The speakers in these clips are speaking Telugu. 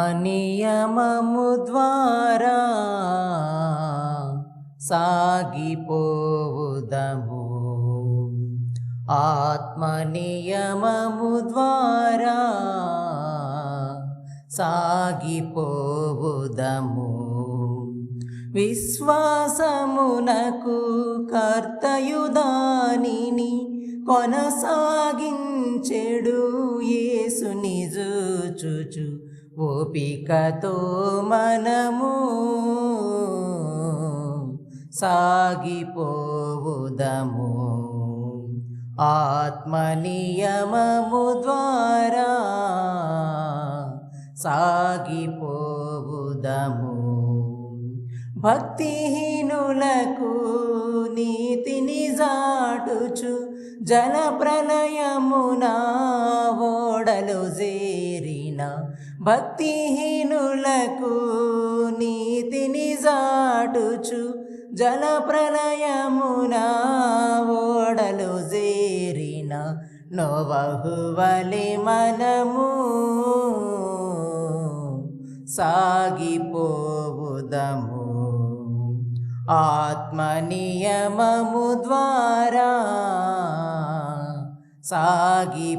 ఆత్మనియమము ద్వారా సాగిపోదము ఆత్మనియమము ద్వారా సాగిపోదము విశ్వాసమునకు కర్తయుదానిని కొనసాగించెడు యేసుని చుచు. ఓపికతో మనము సాగిపోవుదము. ఆత్మనియమము ద్వారా సాగిపోవుదము. భక్తిహీనులకు నీ జల ప్రళయమున ఓడలు చేరిన భక్తిహీనులకు నీతిని జాటుచు జల ప్రళయమున ఓడలు చేరిన నోవహువలి మనము సాగిపోవుదము. ఆత్మనియమము ద్వారా సాగిపోవుదము.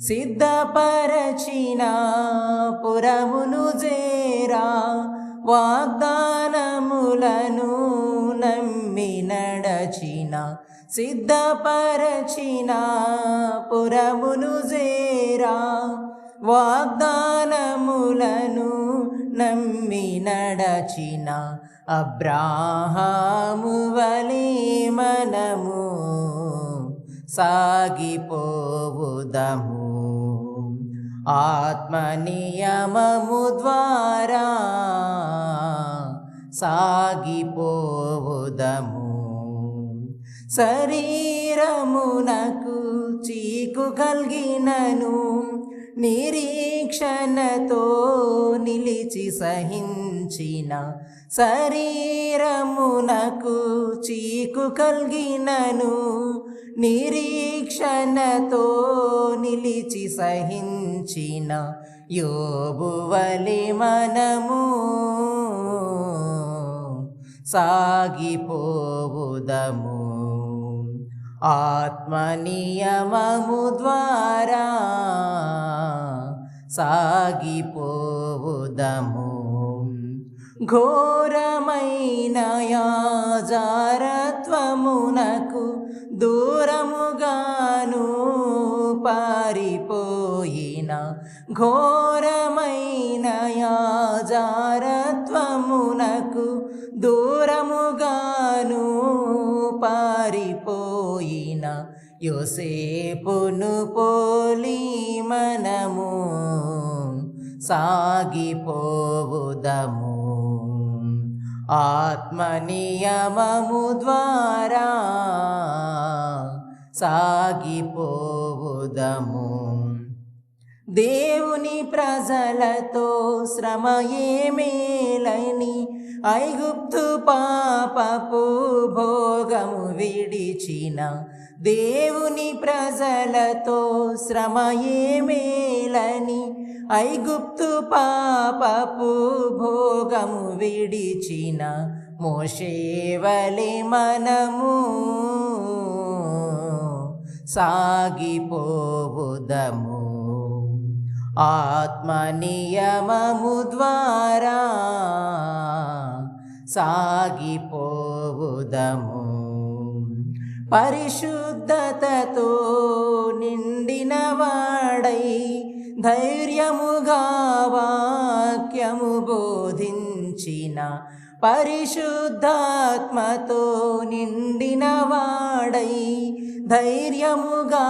సిద్ధపరచిన పురమును జేరా వాగ్దానములను నమ్మి నడచిన సిద్ధపరచిన పురమును జేరా వాగ్దానములను నమ్మి నడచిన అబ్రాహాము వలే మనము సాగిపోవుదము. ఆత్మనియమము ద్వారా సాగిపోవుదము. శరీరమునకు చీకు కలిగినను నిరీక్షణతో నిలిచి సహించిన శరీరమునకు చీకు కలిగినను. నిరీక్షణతో నిలిచి సహించిన యోబువలి మనము సాగిపోవుదము. ఆత్మనియమము ద్వారా సాగిపోవుదము. ఘోరమైన యాజారత్వమునకు దూరముగాను పారిపోయిన ఘోరమైన యాజారత్వమునకు దూరముగాను పారి పారిపోయిన యోసేపును పోలి మనము సాగిపోవుదము. ఆత్మనియమము ద్వారా సాగిపోవుదము. దేవుని ప్రజలతో శ్రమ ఏమేలని ఐగుప్తు పాపపు భోగము విడిచిన దేవుని ప్రజలతో శ్రమ ఏమేలని ఐగుప్తు పాపపు భోగము విడిచిన మోషేవలి మనము. సాగిపోవుదము. ఆత్మనియమము ద్వారా సాగిపోవుదము. పరిశుద్ధతతో నిండిన వాడై ధైర్యముగా వాక్యము బోధించిన పరిశుద్ధాత్మతో నిండిన వాడై ధైర్యముగా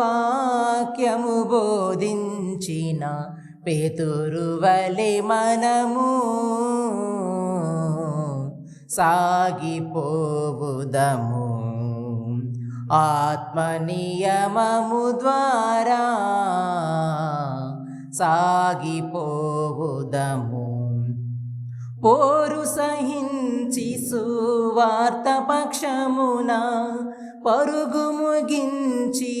వాక్యము బోధించిన పేతురువలె మనము సాగిపోవుదము. ఆత్మనియమము ద్వారా సాగిపోవుదము. పోరు సహించి సువార్త పక్షమున పరుగు ముగించి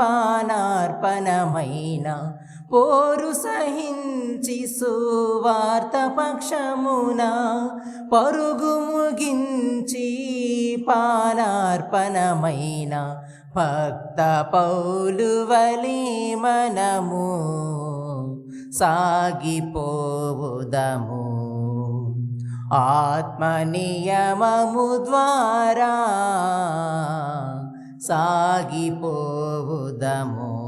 పానార్పణమైన పోరు సహించి సువార్త పక్షమున పరుగు ముగించి పానార్పణమైన భక్త పౌలు వలి మనము సాగిపోవుదము. ఆత్మనియమము ద్వారా సాగిపోవుదము.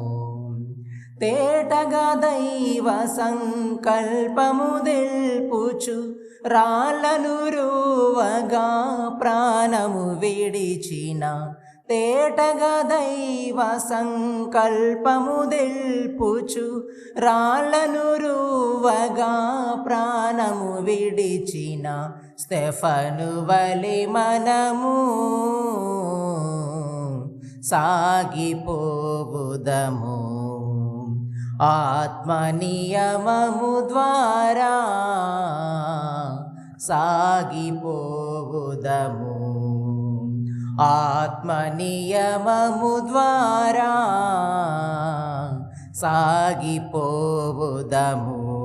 తేటగా దైవ సంకల్పము తెల్పుచు రాళ్ళను రూవగా ప్రాణము విడిచిన తేటగా దైవ సంకల్పము తెల్పుచు రాళ్ళను రూవగా ప్రాణము విడిచిన స్టెఫను వలి మనము సాగిపోవుదము. ఆత్మనియమము ద్వారా సాగిపోవుదము. ఆత్మనియమము ద్వారా సాగిపోవుదము.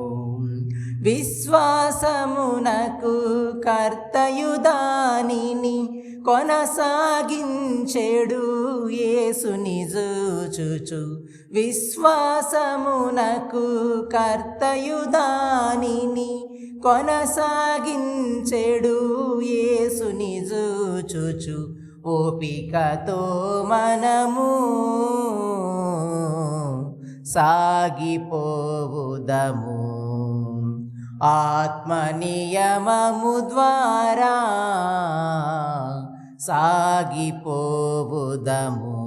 విశ్వాసమునకు కర్తయుదానిని కొనసాగించెడు యేసుని జూచుచు. విశ్వాసమునకు కర్తయుదానిని కొనసాగించెడు యేసుని జూచుచు. ఓపికతో మనము సాగిపోవుదము. ఆత్మ నియమము ద్వారా సాగిపోవుదము.